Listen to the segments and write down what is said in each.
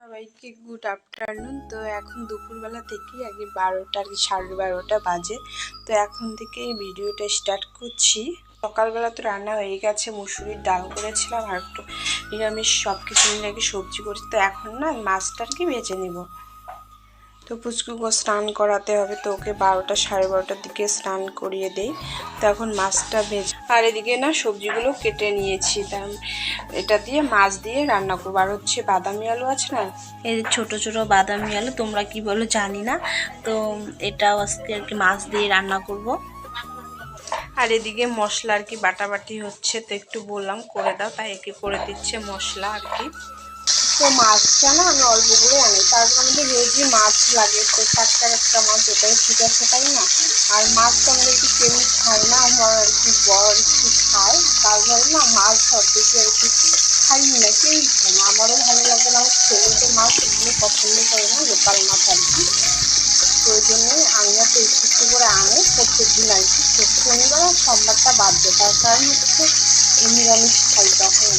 সবাইকে good afternoon তো এখন দুপুরবেলা থেকেই আগে বারোটা আর কি সাড়ে বারোটা বাজে। তো এখন থেকে ভিডিওটা স্টার্ট করছি। সকালবেলা তো রান্না হয়ে গেছে, মুসুরির ডাল করেছিলাম আর একটু নিরামিষ সব কিছু নিয়ে আর সবজি করছি। তো এখন না মাছটা আর কি বেছে নেব। তো পুচকুকে স্নান করাতে হবে, তো ওকে বারোটা সাড়ে বারোটার দিকে স্নান করিয়ে দেই। তো এখন মাছটা ভেজে আর এদিকে না সবজিগুলো কেটে নিয়েছি, তা এটা দিয়ে মাছ দিয়ে রান্না করব। আর হচ্ছে বাদামি আলু আছে না, এই ছোট ছোট বাদামি আলু, তোমরা কি বলো জানি না। তো এটাও আজকে আর কি মাছ দিয়ে রান্না করব। আর এদিকে মশলা আর কি বাটাবাটি হচ্ছে, তো একটু বললাম, করে দাও, তাই একে করে দিচ্ছে মশলা আর কি। তো মাছটা না আমি অল্প করে আনি তারপর আমাদের রোজই মাছ লাগে, তো টাটকা একটা মাছ ওটাই ঠিক আছে, তাই না? আর মাছটা আমাদের একটু কেমনি খাই না, আমার আর কি বর একটু খায় তারপরে না মাছ সব বেশি আর কি খাই না, কেউই খায় না। আমারও ভালো লাগে না, আমার ছেলেকে মাছ এগুলো পছন্দ করে না, লোকাল মাছ আর কি। তো ওই জন্যই আমিও তো একটু একটু করে আনে প্রত্যেক দিন আর কি। তো শনিবার আর সোমবারটা বাদ দেয় তার কারণ হচ্ছে নিরামিষ খাই তখন।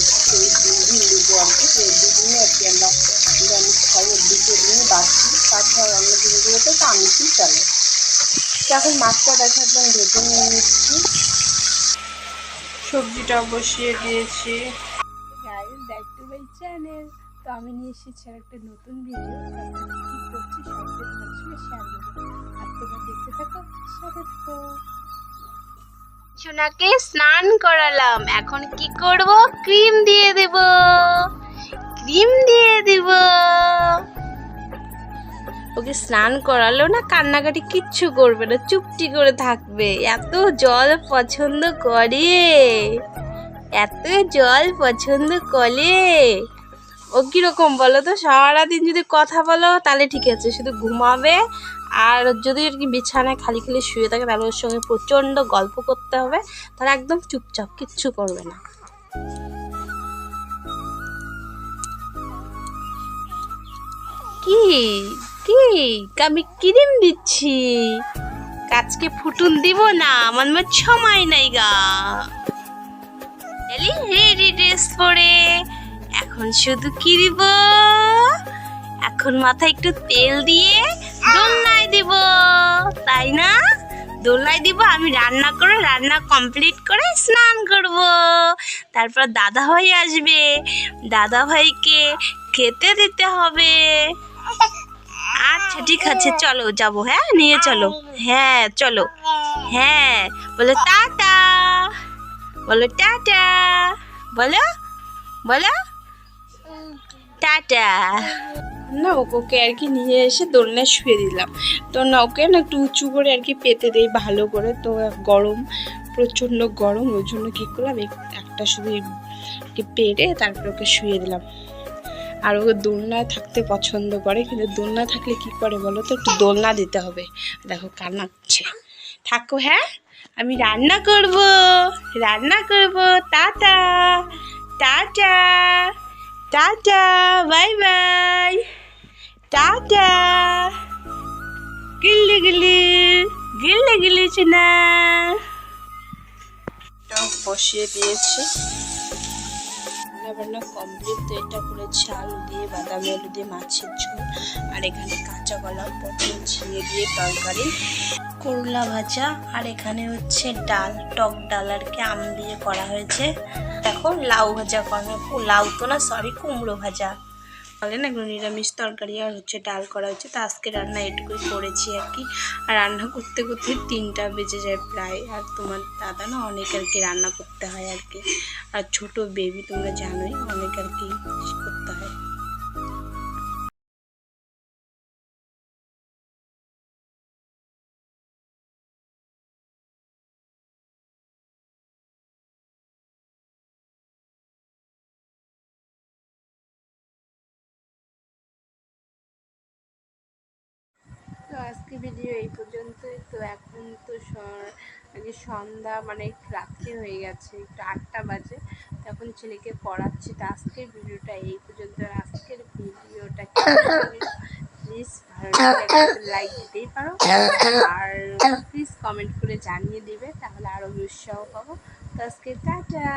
তাছাড়া অন্য দিনগুলোতে তো আমিষই চলে। এখন মাছটা দেখা একদম ভেজে নিয়ে নিচ্ছি। সবজিটাও বসিয়ে দিয়েছি। Guys back to my channel তো আমি নিয়ে এসেছি আর একটা নতুন ভিডিও কি করছি সব তোমার সঙ্গে শেয়ার করব। আর তোমরা দেখতে থাকো সাথে থাকো। সোনাকে স্নান করালাম। এখন কি করব? ক্রিম দিয়ে দেব। ক্রিম দিয়ে দেব। ওকে স্নান করালো না কান্নাকাটি কিচ্ছু করবে না, চুপটি করে থাকবে। এত জল পছন্দ করে। এত জল পছন্দ করে। ও কীরকম বলো তো? সারাদিন যদি কথা বলো, তাহলে ঠিক আছে। শুধু ঘুমাবে আর যদি আর কি বিছানায় খালি খালি শুয়ে থাকে, তাহলে ওর সঙ্গে প্রচণ্ড গল্প করতে হবে। তাহলে একদম চুপচাপ, কিচ্ছু করবে না। কি? কি? আমি ক্রিম দিচ্ছি। কাজকে ফুটুন দিব না, আমার মা সময় নাই গা। রেডি ড্রেস পরে। এখন শুধু কি দিব? এখন মাথায় একটু তেল দিয়ে দোলনায় দিব। তাই না? দোলনায় দিব, আমি রান্না করে, রান্না কমপ্লিট করে স্নান করব। তারপর দাদা ভাই আসবে। দাদা ভাইকে খেতে দিতে হবে। আচ্ছা ঠিক আছে, চলো যাব হ্যাঁ? নিয়ে চলো। হ্যাঁ চলো। হ্যাঁ বলো, টাটা। বলো টাটা। বলো বলো, টাটা। না ওকে আর কি নিয়ে এসে দোলনায় শুয়ে দিলাম। তো না ওকে না একটু উঁচু করে আর কি পেতে দেই ভালো করে। তো গরম, প্রচণ্ড গরম, ওই জন্য কী করলাম এক- একটা শুধু পেরে তারপর ওকে শুয়ে দিলাম। আর ওকে দোলনায় থাকতে পছন্দ করে, কিন্তু দোলনা থাকলে কি করে বলো তো? একটু দোলনা দিতে হবে। দেখো কান্না করছে। থাকো হ্যাঁ? আমি রান্না করব। রান্না করব। Tata. Tata. Tata. Bye bye. Tata. গিল্লি গিল্লি। গিল্লি গিল্লি চিনা। বসিয়ে দিয়েছি। রান্না বান্না কমপ্লিট তো এটা করেছি আলু দিয়ে বাদামি, আলু দিয়ে মাছের ঝোল, আর এখানে কাঁচা কলা, পটল ঝিঙে দিয়ে তরকারি, করলা ভাজা, আর এখানে হচ্ছে ডাল, টক ডাল আর কি আম দিয়ে করা হয়েছে। দেখো লাউ ভাজা করা লাউ তো না সরি কুমড়ো ভাজা। বলে না, এগুলো নিরামিষ তরকারি আর হচ্ছে ডাল করা হচ্ছে তো আজকে রান্না এটুকুই করেছি আর কি। আর রান্না করতে করতে তিনটা বেজে যায় প্রায়। আর তোমার দাদা না অনেক আর কি রান্না করতে হয় আর কি। আর ছোট বেবি তোমরা জানোই, অনেক আর কি আজকে ভিডিও এই পর্যন্তই। তো এখন তো আগে সন্ধ্যা মানে রাত্রি হয়ে গেছে, একটু আটটা বাজে। তো এখন ছেলেকে পড়াচ্ছি। তো আজকের ভিডিওটা এই পর্যন্ত। আজকের ভিডিওটা প্লিজ ভালো লাইক দিতেই পারো। আর প্লিজ কমেন্ট করে জানিয়ে দিবে। তাহলে আরও উৎসাহ পাবো। তো আজকে টাটা!